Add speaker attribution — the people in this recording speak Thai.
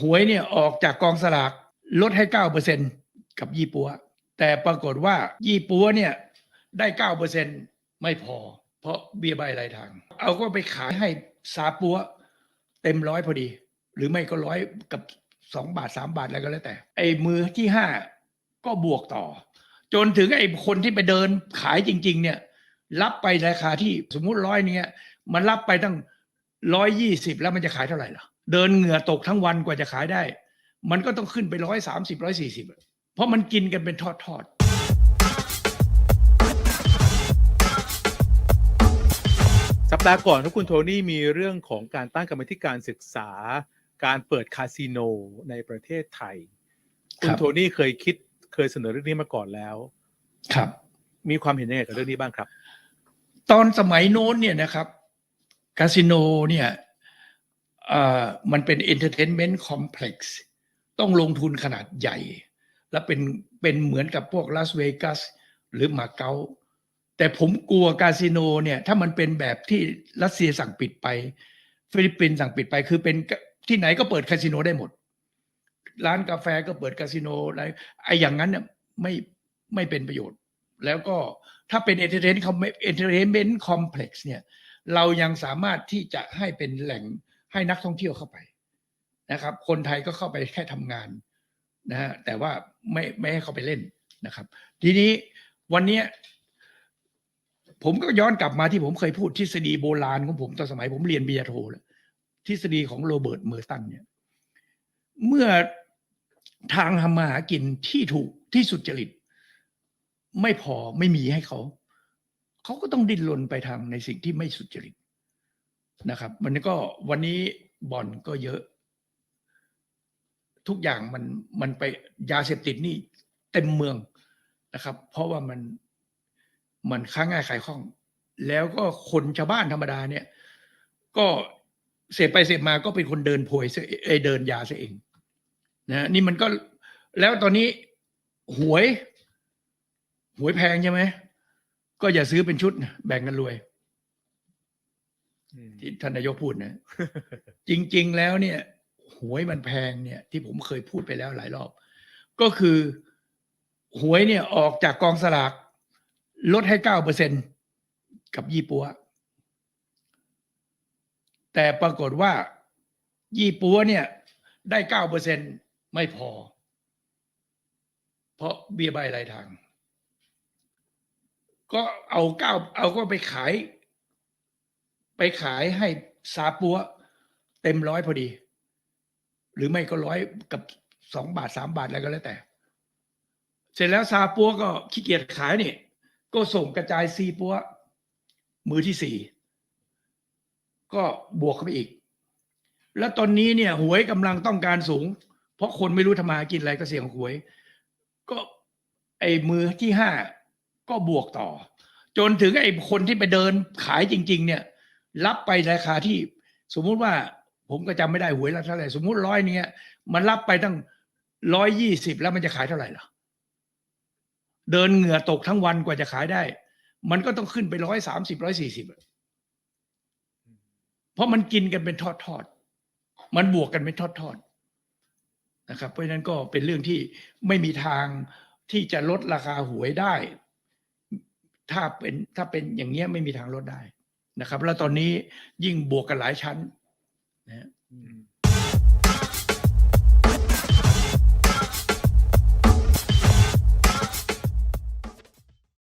Speaker 1: หวยเนี่ยออกจากกองสลากลดให้เก้าเปอร์เซ็นกับยี่ปัว แต่ปรากฏว่ายี่ปัวเนี่ยได้เก้าเปอร์เซ็นไม่พอ เพราะเบี้ยใบรายทาง เอาก็ไปขายให้ซาปัวเต็มร้อยพอดี หรือไม่ก็ร้อยกับสองบาทสามบาทอะไรก็แล้วแต่ ไอ้มือที่ห้าก็บวกต่อ จนถึงไอ้คนที่ไปเดินขายจริง ๆ เนี่ย รับไปราคาที่สมมุติร้อยเนี่ยมันรับไปตั้งร้อยยี่สิบแล้วมันจะขายเท่าไหร่ล่ะ เดินเหงื่อตกทั้งวันกว่าจะขายได้ มันก็ต้องขึ้นไปร้อยสามสิบร้อยสี่สิบเพราะมันกินกันเป็นทอดๆ
Speaker 2: สัปดาห์ก่อนครับคุณโทนี่มีเรื่องของการตั้งกรรมธิการศึกษา การเปิดคาสิโนในประเทศไทย คุณ
Speaker 1: ครับ
Speaker 2: โทนี่เคยคิดเคยเสนอเรื่องนี้มาก่อนแล้ว
Speaker 1: ครับ
Speaker 2: มีความเห็นยังไงกับเรื่องนี้บ้างครับ
Speaker 1: ตอนสมัยโน้นเนี่ยนะครับคาสิโนเนี่ยเอ่อ มันเป็นเอนเตอร์เทนเมนต์คอมเพล็กซ์ต้องลงทุนขนาดใหญ่ และเป็นเป็นเหมือนกับพวกลาสเวกัสหรือมาเก๊าแต่ผมกลัวคาสิโนเนี่ยถ้ามันเป็นแบบที่รัสเซียสั่งปิดไป ฟิลิปปินส์สั่งปิดไปคือเป็นที่ไหนก็เปิดคาสิโนได้หมด ร้านกาแฟก็เปิดคาสิโนอะไรไอ้อย่างนั้นเนี่ยไม่ไม่เป็นประโยชน์ แล้วก็ถ้าเป็น entertainment com- entertainment complex เนี่ยเรายังสามารถที่จะให้เป็นแหล่ง ให้นักท่องเที่ยวเข้าไปนะครับ คนไทยก็เข้าไปแค่ทำงานนะฮะแต่ว่าไม่ไม่ให้เข้าไปเล่นนะครับ ทีนี้วันนี้ผมก็ย้อนกลับมาที่ผมเคยพูดทฤษฎีโบราณของผมตอนสมัยผมเรียนปริญญาโทแล้วทฤษฎีของโรเบิร์ตเมอร์ตันเนี่ย เมื่อทางทำมาหากินที่ถูกที่สุดจริต ไม่พอไม่มีให้เขา เขาก็ต้องดิ้นรนไปทางในสิ่งที่ไม่สุจริต นะครับ มันก็วันนี้บ่อนก็เยอะ ทุกอย่างมันมันไปยาเสพติดนี่เต็มเมืองนะครับ เพราะว่ามันมันค้าง่ายขายคล่อง แล้วก็คนชาวบ้านธรรมดาเนี่ย ก็เสพไปเสพมาก็เป็นคนเดินโพยเอเดินยาซะเองนะนี่มันก็แล้วตอนนี้หวย หวยแพงใช่ไหม ก็อย่าซื้อเป็นชุดนะแบ่งกันรวย ที่ท่านนายกพูดนะ จริง ๆ แล้วเนี่ย หวยมันแพงเนี่ย ที่ผมเคยพูดไปแล้วหลายรอบ ก็คือหวยเนี่ยออกจากกองสลากลดให้เก้าเปอร์เซ็นกับยี่ปัว แต่ปรากฏว่า ยี่ปัวเนี่ย ได้เก้าเปอร์เซ็นไม่พอ เพราะเบี้ยใบรายทาง ก็เอาเก้าเอาก็ไปขาย ไปขายให้ซาปัวเต็มร้อยพอดี หรือไม่ก็ร้อยกับสองบาทสามบาทอะไรก็แล้วแต่ เสร็จแล้วซาปัวก็ขี้เกียจขายนี่ก็ส่งกระจายซีปัวมือที่สี่ก็บวกเข้าไปอีก แล้วตอนนี้เนี่ย หวยกำลังต้องการสูง เพราะคนไม่รู้ทำมาหากินอะไรก็เสี่ยงหวย ก็ไอ้มือที่ห้าก็บวกต่อ จนถึงไอ้คนที่ไปเดินขายจริง ๆ เนี่ย รับไปราคาที่สมมุติว่าผมก็จำไม่ได้หวยละเท่าไหร่สมมุติร้อยเนี้ยมันรับไปตั้งร้อยยี่สิบแล้วมันจะขายเท่าไหร่ล่ะเดินเหงื่อตกทั้งวันกว่าจะขายได้ มันก็ต้องขึ้นไปร้อยสามสิบร้อยสี่สิบเพราะมันกินกันเป็นทอดทอดมันบวกกันเป็นทอดทอดนะครับ เพราะฉะนั้นก็เป็นเรื่องที่ไม่มีทางที่จะลดราคาหวยได้ ถ้าเป็นถ้าเป็นอย่างเงี้ยไม่มีทางลดได้ นะครับ แล้วตอนนี้ยิ่งบวกกันหลายชั้นนะ